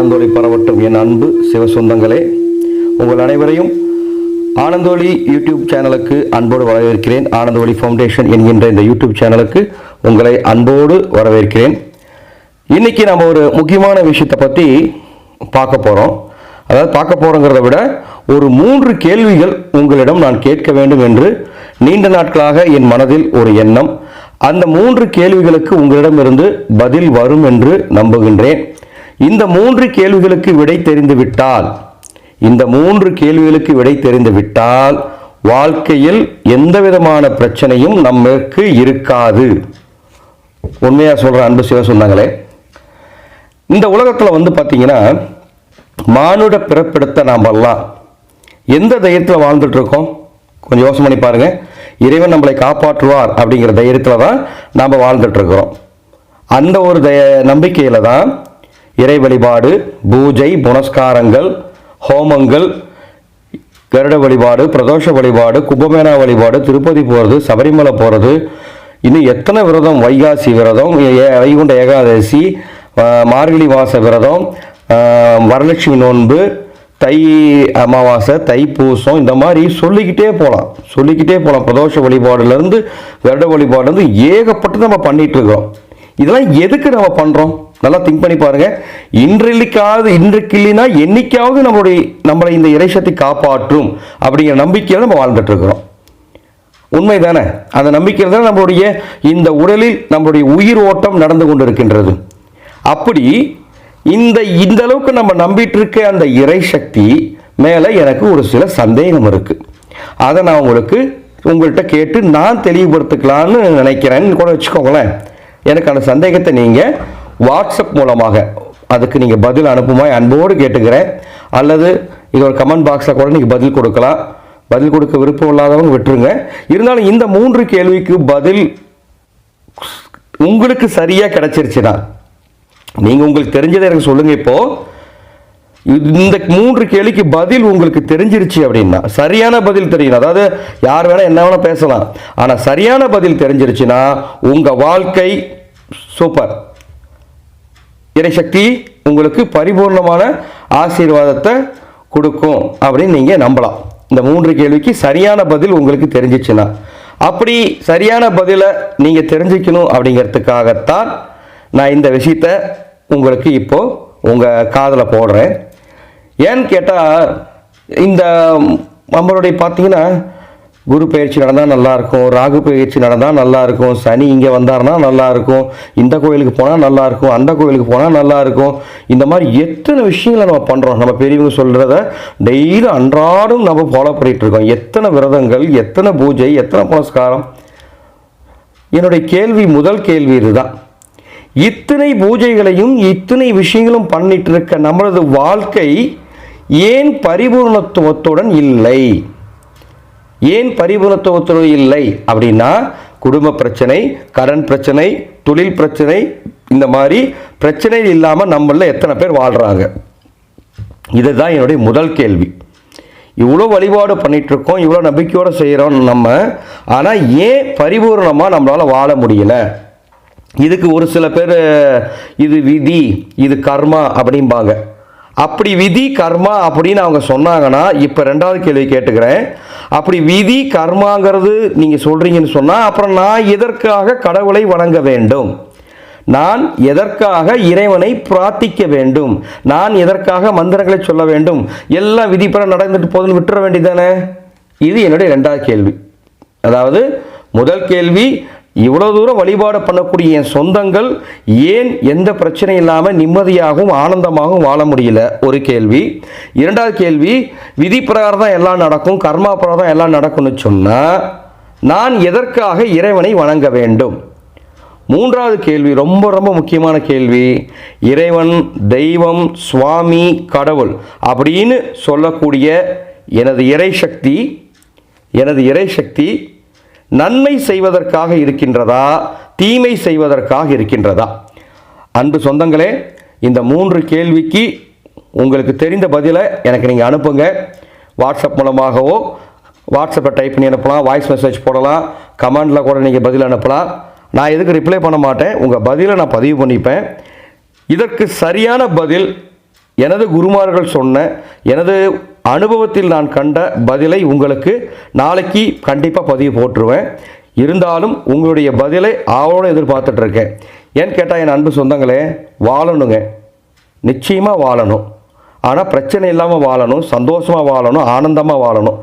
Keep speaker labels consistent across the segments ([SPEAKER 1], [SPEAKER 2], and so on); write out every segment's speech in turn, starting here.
[SPEAKER 1] ஆனந்தோலி பரவட்டும் என் அன்பு சிவசொந்தங்களே உங்கள் அனைவரையும் ஆனந்தோலி யூடியூப் சேனலுக்கு அன்போடு வரவேற்கிறேன். ஆனந்தோலி ஃபவுண்டேஷன் என்கின்ற இந்த யூடியூப் சேனலுக்கு உங்களை அன்போடு வரவேற்கிறேன். இன்னைக்கு நம்ம ஒரு முக்கியமான விஷயத்தை பற்றி பார்க்க போகிறோம் அதாவது பார்க்க போகிறோங்கிறத விட ஒரு மூன்று கேள்விகள் உங்களிடம் நான் கேட்க வேண்டும் என்று நீண்ட நாட்களாக என் மனதில் ஒரு எண்ணம். அந்த மூன்று கேள்விகளுக்கு உங்களிடமிருந்து பதில் வரும் என்று நம்புகின்றேன். இந்த மூன்று கேள்விகளுக்கு விடை தெரிந்து விட்டால் இந்த மூன்று கேள்விகளுக்கு விடை தெரிந்து விட்டால் வாழ்க்கையில் எந்த விதமான பிரச்சனையும் நமக்கு இருக்காது. உண்மையாக சொல்கிற அன்பு சிவ சொன்னாங்களே இந்த உலகத்தில் வந்து பார்த்தீங்கன்னா மானுட பிறப்பெடுத்த நாமெல்லாம் எந்த தைரியத்தில் வாழ்ந்துட்டு இருக்கோம் கொஞ்சம் யோசனை பண்ணி பாருங்க. இறைவன் நம்மளை காப்பாற்றுவார் அப்படிங்கிற தைரியத்தில் தான் நாம் வாழ்ந்துட்டு இருக்கிறோம் அந்த ஒரு தய நம்பிக்கையில் தான் இறை வழிபாடு பூஜை புனஸ்காரங்கள் ஹோமங்கள் கருட வழிபாடு பிரதோஷ வழிபாடு கும்பமேளா வழிபாடு திருப்பதி போகிறது சபரிமலை போகிறது இன்னும் எத்தனை விரதம்? வைகாசி விரதம் ஏ- வைகுண்ட ஏகாதசி மார்கழி மாச விரதம் வரலட்சுமி நோன்பு தை அமாவாசை தைப்பூசம் இந்த மாதிரி சொல்லிக்கிட்டே போகலாம் சொல்லிக்கிட்டே போகலாம் பிரதோஷ வழிபாடுலேருந்து வருட வழிபாடுலேருந்து ஏகப்பட்டு நம்ம பண்ணிகிட்டு இருக்கிறோம். இதெல்லாம் எதுக்கு நம்ம பண்ணுறோம் நல்லா திங்க் பண்ணி பாருங்க. இன்றைக்காவது இன்றைக்கு இல்லைன்னா என்னைக்காவது நம்மளுடைய நம்மளை இந்த இறைசத்தை காப்பாற்றும் அப்படிங்கிற நம்பிக்கையில் நம்ம வாழ்ந்துட்டு இருக்கிறோம். உண்மைதானே? அந்த நம்பிக்கையில் தான் நம்மளுடைய இந்த உடலில் நம்மளுடைய உயிர் ஓட்டம் நடந்து கொண்டு இருக்கின்றது அப்படி இந்த இந்த அளவுக்கு நம்ம நம்பிட்டு இருக்க அந்த இறைசக்தி மேலே எனக்கு ஒரு சில சந்தேகம் இருக்குது அதை நான் உங்களுக்கு உங்கள்கிட்ட கேட்டு நான் தெளிவுபடுத்திக்கலான்னு நினைக்கிறேன்னு கூட வச்சுக்கோங்களேன். எனக்கு அந்த சந்தேகத்தை நீங்கள் வாட்ஸ்அப் மூலமாக அதுக்கு நீங்கள் பதில் அனுப்புமா? அன்போடு கேட்டுக்கிறேன். அல்லது இது ஒரு கமெண்ட் பாக்ஸில் கூட நீங்கள் பதில் கொடுக்கலாம். பதில் கொடுக்க விருப்பம் இல்லாதவங்க விட்டுருங்க. இருந்தாலும் இந்த மூன்று கேள்விக்கு பதில் உங்களுக்கு சரியாக கிடச்சிருச்சுன்னா நீங்கள் உங்களுக்கு தெரிஞ்சதை எனக்கு சொல்லுங்கள் இப்போது இந்த மூன்று கேள்விக்கு பதில் உங்களுக்கு தெரிஞ்சிருச்சு அப்படின்னா சரியான பதில் தெரியணும் அதாவது யார் வேணால் என்ன வேணால் பேசலாம். ஆனால் சரியான பதில் தெரிஞ்சிருச்சுன்னா உங்கள் வாழ்க்கை சூப்பர். இறைசக்தி உங்களுக்கு பரிபூர்ணமான ஆசீர்வாதத்தை கொடுக்கும் அப்படின்னு நீங்கள் நம்பலாம். இந்த மூன்று கேள்விக்கு சரியான பதில் உங்களுக்கு தெரிஞ்சிச்சுன்னா. அப்படி சரியான பதிலை நீங்கள் தெரிஞ்சுக்கணும் அப்படிங்கிறதுக்காகத்தான் நான் இந்த விஷயத்த உங்களுக்கு இப்போது உங்கள் காதில் போடுறேன். ஏன்னு கேட்டால் இந்த நம்மளுடைய பார்த்தீங்கன்னா குரு பயிற்சி நடந்தால் நல்லாயிருக்கும் ராகு பயிற்சி நடந்தால் நல்லாயிருக்கும் சனி இங்கே வந்தாருன்னா நல்லாயிருக்கும் இந்த கோயிலுக்கு போனால் நல்லாயிருக்கும் அந்த கோயிலுக்கு போனால் நல்லாயிருக்கும் இந்த மாதிரி எத்தனை விஷயங்களை நம்ம பண்ணுறோம் நம்ம பெரியவங்க சொல்கிறத டெய்லி அன்றாடம் நம்ம ஃபாலோ பண்ணிகிட்ருக்கோம் எத்தனை விரதங்கள் எத்தனை பூஜை எத்தனை புனஸ்காரம்? என்னுடைய கேள்வி முதல் கேள்வி இதுதான். இத்தனை பூஜைகளையும் இத்தனை விஷயங்களும் பண்ணிட்டு இருக்க நம்மளது வாழ்க்கை ஏன் பரிபூர்ணத்துவத்துடன் இல்லை? ஏன் பரிபூர்ணத்துவத்துடன் இல்லை அப்படின்னா குடும்ப பிரச்சனை கடன் பிரச்சனை தொழில் பிரச்சனை இந்த மாதிரி பிரச்சனை இல்லாமல் நம்மள எத்தனை பேர் வாழ்கிறாங்க இதுதான் என்னுடைய முதல் கேள்வி. இவ்வளோ வழிபாடு பண்ணிகிட்ருக்கோம் இவ்வளோ நம்பிக்கையோடு செய்கிறோம் நம்ம ஆனால் ஏன் பரிபூர்ணமாக நம்மளால் வாழ முடியல? இதுக்கு ஒரு சில பேர் இது விதி இது கர்மா அப்படிம்பாங்க. அப்படி விதி கர்மா அப்படின்னு அவங்க சொன்னாங்கன்னா இப்போ ரெண்டாவது கேள்வி கேட்டுக்கிறேன். அப்படி விதி கர்மாங்கிறது நீங்கள் சொல்கிறீங்கன்னு சொன்னால் அப்புறம் நான் எதற்காக கடவுளை வணங்க வேண்டும்? நான் எதற்காக இறைவனை பிரார்த்திக்க வேண்டும்? நான் எதற்காக மந்திரங்களை சொல்ல வேண்டும்? எல்லாம் விதிப்பட நடந்துட்டு போதுன்னு விட்டுற வேண்டியதானே இது என்னுடைய ரெண்டாவது கேள்வி. அதாவது முதல் கேள்வி இவ்வளவு தூரம் வழிபாடு பண்ணக்கூடிய என் சொந்தங்கள் ஏன் எந்த பிரச்சனை இல்லாமல் நிம்மதியாகவும் ஆனந்தமாகவும் வாழ முடியல? ஒரு கேள்வி. இரண்டாவது கேள்வி விதி பிரகாரம் தான் எல்லாம் நடக்கும் கர்மா பிரகாரம் தான் எல்லாம் நடக்கும்னு சொன்னால் நான் எதற்காக இறைவனை வணங்க வேண்டும்? மூன்றாவது கேள்வி ரொம்ப ரொம்ப முக்கியமான கேள்வி. இறைவன் தெய்வம் சுவாமி கடவுள் அப்படின்னு சொல்லக்கூடிய எனது இறைசக்தி எனது இறைசக்தி நன்மை செய்வதற்காக இருக்கின்றதா? தீமை செய்வதற்காக இருக்கின்றதா? அன்பு சொந்தங்களே இந்த மூன்று கேள்விக்கு உங்களுக்கு தெரிந்த பதிலை எனக்கு நீங்கள் அனுப்புங்க. வாட்ஸ்அப் மூலமாகவோ வாட்ஸ்அப்பில் டைப் பண்ணி அனுப்பலாம் வாய்ஸ் மெசேஜ் போடலாம் கமெண்டில் கூட நீங்கள் பதில் அனுப்பலாம். நான் எதுக்கு ரிப்ளை பண்ண மாட்டேன் உங்கள் பதிலை நான் பதிவு பண்ணிப்பேன். இதற்கு சரியான பதில் எனது குருமார்கள் சொன்ன எனது அனுபவத்தில் நான் கண்ட பதிலை உங்களுக்கு நாளைக்கு கண்டிப்பாக பதிவு போட்டுருவேன். இருந்தாலும் உங்களுடைய பதிலை ஆவலோடு எதிர்பார்த்துட்ருக்கேன். ஏன்னு கேட்டால் என் அன்பு சொந்தங்களே வாழணுங்க. நிச்சயமாக வாழணும். ஆனால் பிரச்சனை இல்லாமல் வாழணும் சந்தோஷமாக வாழணும் ஆனந்தமாக வாழணும்.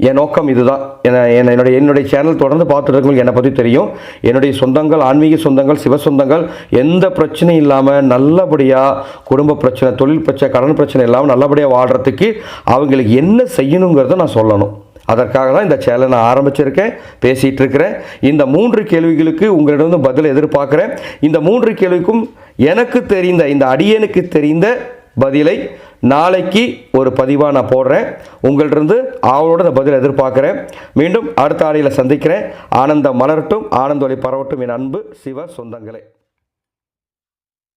[SPEAKER 1] என் நோக்கம் இதுதான். என என- என்னுடைய என்னுடைய சேனல் தொடர்ந்து பார்த்துட்டு என்னை பற்றி தெரியும். என்னுடைய சொந்தங்கள் ஆன்மீக சொந்தங்கள் சிவ சொந்தங்கள் எந்த பிரச்சனையும் இல்லாமல் நல்லபடியாக குடும்ப பிரச்சனை தொழில் பிரச்சனை கடன் பிரச்சனை இல்லாமல் நல்லபடியாக வாழ்கிறதுக்கு அவங்களுக்கு என்ன செய்யணுங்கிறத நான் சொல்லணும். அதற்காக தான் இந்த சேனலை நான் ஆரம்பிச்சிருக்கேன் பேசிகிட்டு இருக்கிறேன். இந்த மூன்று கேள்விகளுக்கு உங்களிடம் பதில் எதிர்பார்க்குறேன். இந்த மூன்று கேள்விக்கும் எனக்கு தெரிந்த இந்த அடியனுக்கு தெரிந்த பதிலை நாளைக்கு ஒரு பதிவாக நான் போடுறேன். உங்கள்கிட்ட ஆவலோட அந்த பதில் எதிர்பார்க்குறேன். மீண்டும் அடுத்த ஆடியில் சந்திக்கிறேன். ஆனந்தம் மலரட்டும் ஆனந்த ஒளி பரவட்டும் என் அன்பு சிவ சொந்தங்களே.